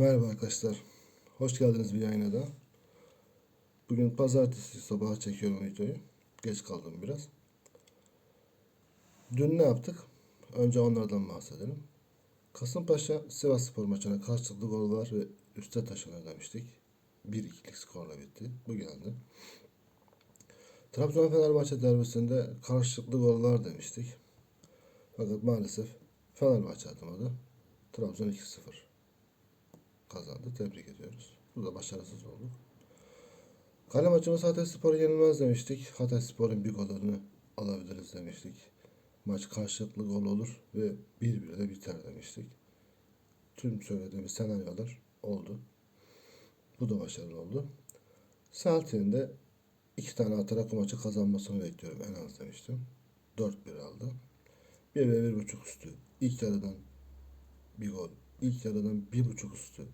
Merhaba arkadaşlar. Hoş geldiniz bir yayına da. Bugün pazartesi sabahı çekiyorum videoyu. Geç kaldım biraz. Dün ne yaptık? Önce onlardan bahsedelim. Kasımpaşa Sivas Spor maçına karşılıklı gol var ve üste taşınır demiştik. 1-2'lik skorla bitti. Bu geldi. Trabzon Fenerbahçe derbisinde karşılıklı gol var demiştik. Fakat maalesef Fenerbahçe atamadı. Trabzon 2-0 kazandı. Tebrik ediyoruz. Burada başarısız olduk. Kale maçımız Hatay Spor'u yenilmez demiştik. Hatay Spor'un bir golünü alabiliriz demiştik. Maç karşılıklı gol olur ve 1-1 de biter demiştik. Tüm söylediğimiz senaryolar oldu. Bu da başarılı oldu. Celtic'in de iki tane atarak maçı kazanmasını bekliyorum en az demiştim. 4-1 aldı. 1 ve 1.5 üstü. İlk yarıdan bir gol. İlk yarıdan bir buçuk üstü.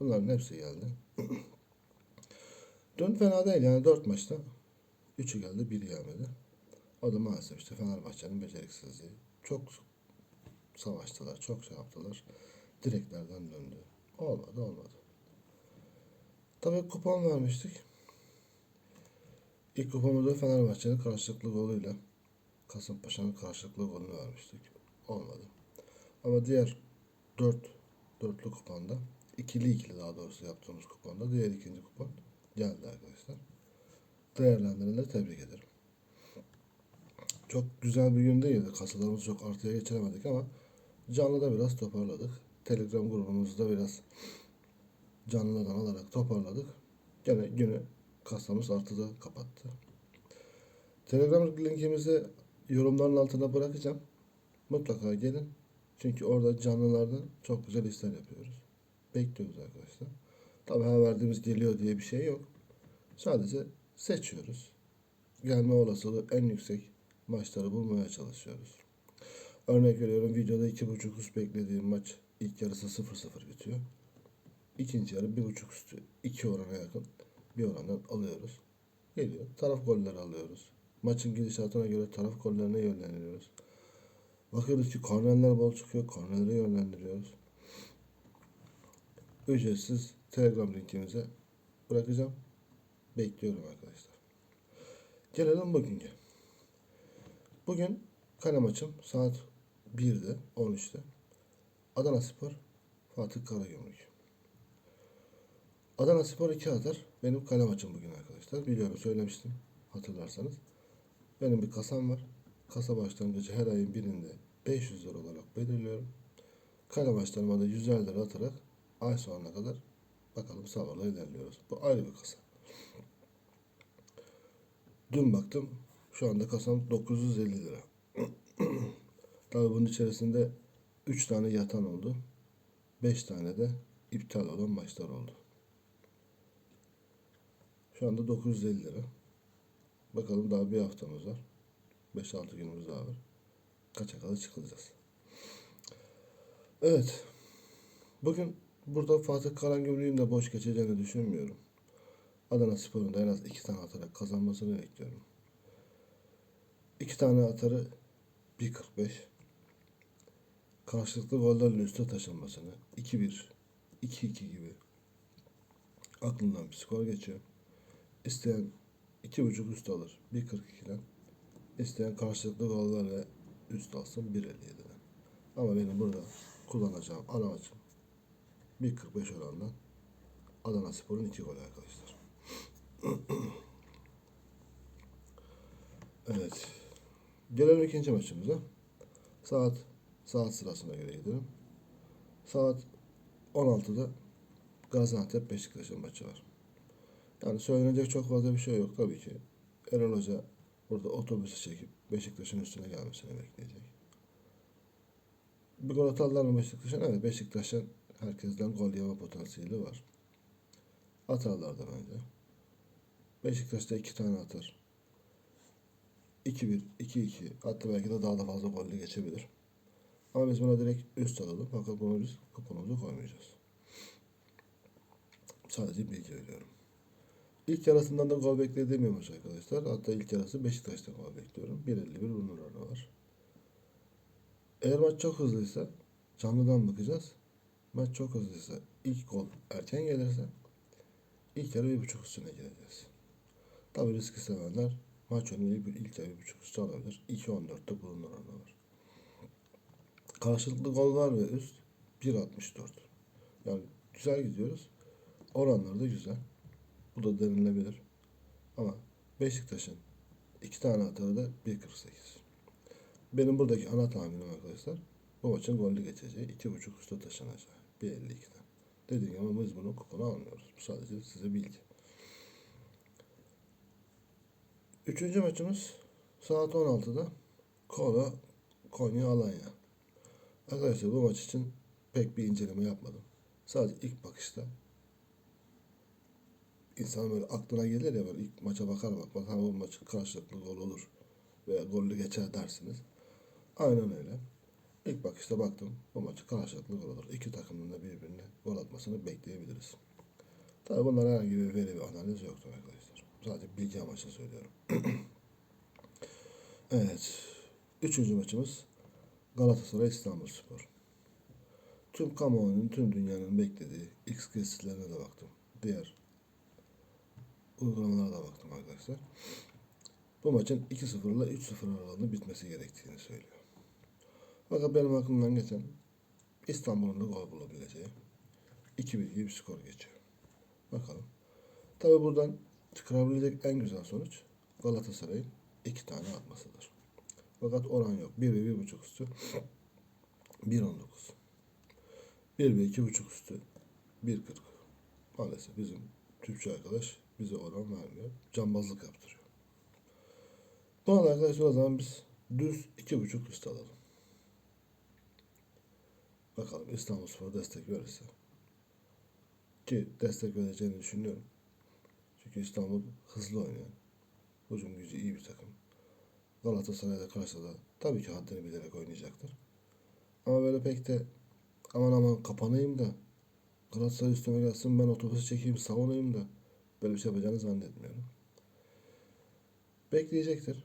Bunların hepsi geldi. Dün fena değil yani dört maçta. Üçü geldi biri gelmedi. O da maalesef işte Fenerbahçe'nin beceriksizliği. Çok savaştılar, çok şey yaptılar. Direklerden döndü. Olmadı, olmadı. Tabii kupon vermiştik. İlk kupamızda Fenerbahçe'nin karşılıklı golüyle Kasımpaşa'nın karşılıklı golünü vermiştik. Olmadı. Ama diğer 4 dörtlü kupanda ikili ikili daha doğrusu yaptığımız kuponda diğer ikinci kupon geldi arkadaşlar. Değerlendirenleri tebrik ederim. Çok güzel bir gün değildi. Kasalarımızı çok artıya geçiremedik ama canlıda biraz toparladık. Telegram grubumuzda biraz canlıdan alarak toparladık. Gene günü kasamız artıda kapattı. Telegram linkimizi yorumların altına bırakacağım. Mutlaka gelin. Çünkü orada canlılarda çok güzel işler yapıyoruz. Bekliyoruz arkadaşlar. Tabii her verdiğimiz geliyor diye bir şey yok. Sadece seçiyoruz. Gelme olasılığı en yüksek maçları bulmaya çalışıyoruz. Örnek veriyorum videoda 2.5 üst beklediğim maç ilk yarısı 0-0 bitiyor. İkinci yarı 1.5 üstü 2 orana yakın bir orandan alıyoruz. Geliyor. Taraf golleri alıyoruz. Maçın gidişatına göre taraf gollerine yönlendiriyoruz. Bakıyoruz ki kornerler bol çıkıyor. Kornerlere yönlendiriyoruz. Ücretsiz Telegram linkimize bırakacağım. Bekliyorum arkadaşlar. Gelelim bugünkü. Bugün kale maçım saat 1'de 13'te. Adana Spor Fatih Karagümrük. Adana Spor 2 atar. Benim kale maçım bugün arkadaşlar. Biliyorum söylemiştim hatırlarsanız. Benim bir kasam var. Kasa başlangıcı her ayın birinde 500 lira olarak belirliyorum. Kale maçlarıma da 150 lira atarak ay sonuna kadar bakalım sabırla ilerliyoruz. Bu ayrı bir kasa. Dün baktım şu anda kasam 950 lira. Tabii bunun içerisinde 3 tane yatan oldu. 5 tane de iptal olan maçlar oldu. Şu anda 950 lira. Bakalım daha bir haftamız var. 5-6 günümüz daha var. Kaça kadar çıkılacağız. Evet. Bugün burada Fatih Karagümrük'ün de boş geçeceğini düşünmüyorum. Adana Spor'un da en az iki tane atarak kazanmasını bekliyorum. İki tane atarı 1.45. Karşılıklı gollerle üste taşınmasını 2-1, 2-2 gibi aklımdan bir skor geçiyor. İsteyen 2.5 üst alır 1.42'den. İsteyen karşılıklı gollerle üst alsın 1.57'den. Ama benim burada kullanacağım ana maçım 1.45 orandan Adana Spor'un 2 golü arkadaşlar. evet. Gelelim ikinci maçımıza. Saat saat sırasına göre gidelim. Saat 16'da Gaziantep Beşiktaş'ın maçı var. Yani söylenecek çok fazla bir şey yok tabii ki. Erol Hoca burada otobüsü çekip Beşiktaş'ın üstüne gelmesini bekleyecek. Bir gol atarlar mı Beşiktaş'ın? Evet Beşiktaş'ın herkesten gol yeme potansiyeli var. Atarlar da bence. Beşiktaş'ta iki tane atar. 2-1, 2-2 hatta belki de daha da fazla golle geçebilir. Ama biz buna direkt üst alalım. Fakat bunu biz kuponumuza koymayacağız. Sadece bilgi veriyorum. İlk yarısından da gol beklediğim bir maç arkadaşlar. Hatta ilk yarısı Beşiktaş'ta gol bekliyorum. 1.51 bunun oranı var. Eğer maç çok hızlıysa canlıdan bakacağız. maç çok hızlıysa, ilk gol erken gelirse ilk yarı bir buçuk üstüne gireceğiz. Tabi riski sevenler maç önü ilk, ilk yarı bir buçuk üstü alabilir. 2.14'te bunun oranı var. Karşılıklı gol var ve üst 1.64. Yani güzel gidiyoruz. Oranları da güzel. Bu da denilebilir. Ama Beşiktaş'ın iki tane atarı da 1.48. Benim buradaki ana tahminim arkadaşlar bu maçın gollü geçeceği. 2.5 üstte taşınacağı. 1.52'den. Dediğim gibi biz bunu kupona almıyoruz. Bu sadece size bilgi. Üçüncü maçımız saat 16'da Kola Konya Alanya. Arkadaşlar bu maç için pek bir inceleme yapmadım. Sadece ilk bakışta insan böyle aklına gelir ya böyle ilk maça bakar bakmaz ha bu maç karşılıklı gol olur veya gollü geçer dersiniz. Aynen öyle. İlk bakışta baktım bu maçı karşılıklı gol olur. İki takımın da birbirine gol atmasını bekleyebiliriz. Tabi bunlar herhangi bir veri ve analiz yoktur arkadaşlar. Sadece bilgi amaçlı söylüyorum. evet. Üçüncü maçımız Galatasaray İstanbul Spor. Tüm kamuoyunun, tüm dünyanın beklediği X kesitlerine de baktım. Diğer uygulamalara da baktım arkadaşlar. Bu maçın 2-0 ile 3-0 aralığında bitmesi gerektiğini söylüyor. Fakat benim aklımdan geçen İstanbul'un da gol bulabileceği 2-1 gibi bir skor geçiyor. Bakalım. Tabi buradan çıkarabilecek en güzel sonuç Galatasaray'ın iki tane atmasıdır. Fakat oran yok. 1 ve 1.5 üstü 1.19. 1 ve 2.5 üstü 1.40. Maalesef bizim Türkçe arkadaş bize oran vermiyor. Cambazlık yaptırıyor. Da arkadaşlar o zaman biz düz 2.5 üstü alalım. Bakalım İstanbul Spor destek verirse. Ki destek vereceğini düşünüyorum. Çünkü İstanbul hızlı oynayan, hücum gücü iyi bir takım. Galatasaray'da karşıda tabii ki haddini bilerek oynayacaktır. Ama böyle pek de aman aman kapanayım da Galatasaray üstüme gelsin ben otobüsü çekeyim savunayım da böyle bir şey yapacağını zannetmiyorum. Bekleyecektir.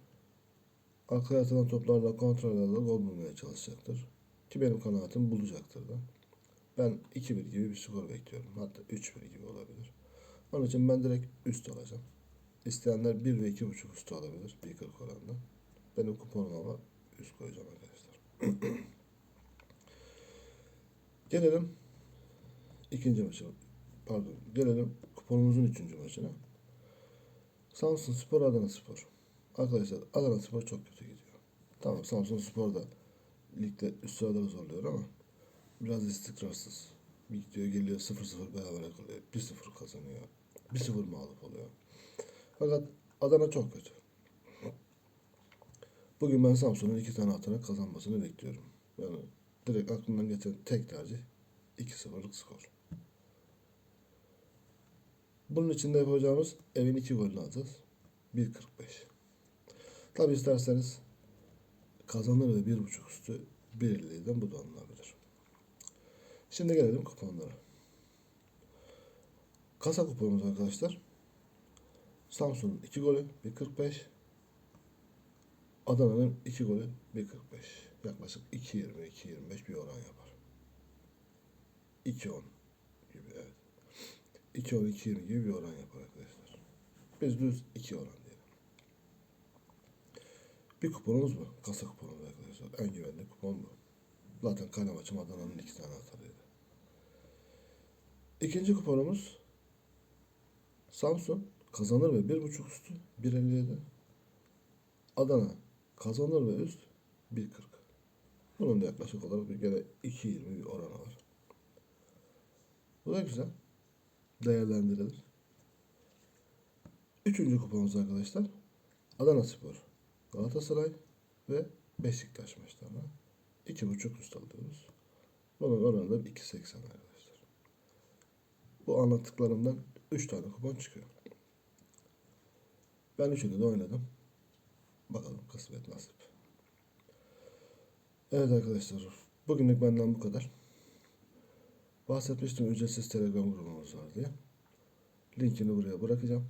Arkaya atılan toplarla kontrollerle gol bulmaya çalışacaktır. Ki benim kanaatim bulacaktır da. Ben 2-1 gibi bir skor bekliyorum. Hatta 3-1 gibi olabilir. Onun için ben direkt üst alacağım. İsteyenler 1 ve 2.5 üstü alabilir. 1.40 oranda. Benim kuponum ama üst koyacağım arkadaşlar. Gelelim ikinci maça. Pardon. Gelelim kuponumuzun üçüncü maçına. Samsun Spor, Adana Spor. Arkadaşlar Adana Spor çok kötü gidiyor. Tamam Samsun Spor da ligde üst sıraları zorluyor ama biraz istikrarsız. Gidiyor geliyor 0-0 beraber kalıyor. 1-0 kazanıyor. 1-0 mağlup oluyor. Fakat Adana çok kötü. Bugün ben Samsun'un iki tane atarak kazanmasını bekliyorum. Yani direkt aklımdan geçen tek tercih 2-0'lık skor. Bunun için de yapacağımız evin iki golünü alacağız. 1.45. Tabi isterseniz kazanır ve bir buçuk üstü 1.50'den bu da alınabilir. Şimdi gelelim kuponlara. Kasa kuponumuz arkadaşlar. Samsun'un 2 golü 1.45. Adana'nın 2 golü 1.45. Yaklaşık 2.20-2.25 bir oran yapar. 2.10 gibi evet. 2.10-2.20 gibi bir oran yapar arkadaşlar. Biz düz 2 oran diyelim. Bir kuponumuz bu. Kasa kuponumuz arkadaşlar. En güvenli kupon bu. Zaten kale maçım Adana'nın 2 tane atarıydı. İkinci kuponumuz Samsun kazanır ve 1.5 üstü 1.57. Adana kazanır ve üst 1.40. Bunun da yaklaşık olarak bir gene 2.20 bir oranı var. Bu da güzel. Değerlendirilir. Üçüncü kuponumuz arkadaşlar. Adana Spor, Galatasaray ve Beşiktaş maçlarına 2.5 üst alıyoruz. Bunun oranı da 2.80 arkadaşlar. Bu anlattıklarımdan 3 tane kupon çıkıyor. Ben üçünü de oynadım. Bakalım kısmet nasip. Evet arkadaşlar. Bugünlük benden bu kadar. Bahsetmiştim ücretsiz telegram grubumuz var diye. Linkini buraya bırakacağım.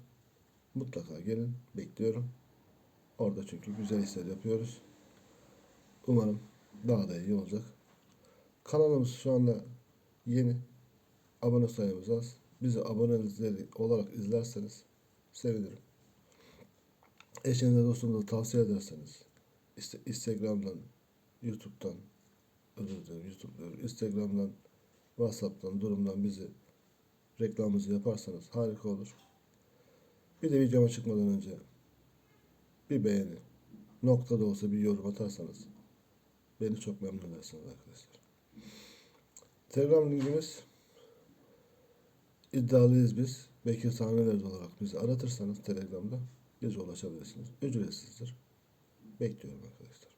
Mutlaka gelin. Bekliyorum. Orada çünkü güzel işler yapıyoruz. Umarım daha da iyi olacak. Kanalımız şu anda yeni. Abone sayımız az. Bizi abone olarak izlerseniz sevinirim. Eşinize dostunuza tavsiye ederseniz işte Instagram'dan, YouTube'dan, özür dilerim YouTube diyorum, Instagram'dan, WhatsApp'tan, durumdan bizi reklamımızı yaparsanız harika olur. Bir de videoma çıkmadan önce bir beğeni, nokta da olsa bir yorum atarsanız beni çok memnun edersiniz arkadaşlar. Telegram linkimiz iddialıyız biz. Bekir Tanrıverdi olarak bizi aratırsanız Telegram'da bize ulaşabilirsiniz. Ücretsizdir. Bekliyorum arkadaşlar.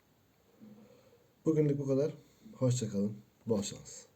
Bugünlük bu kadar. Hoşçakalın. Bol şans.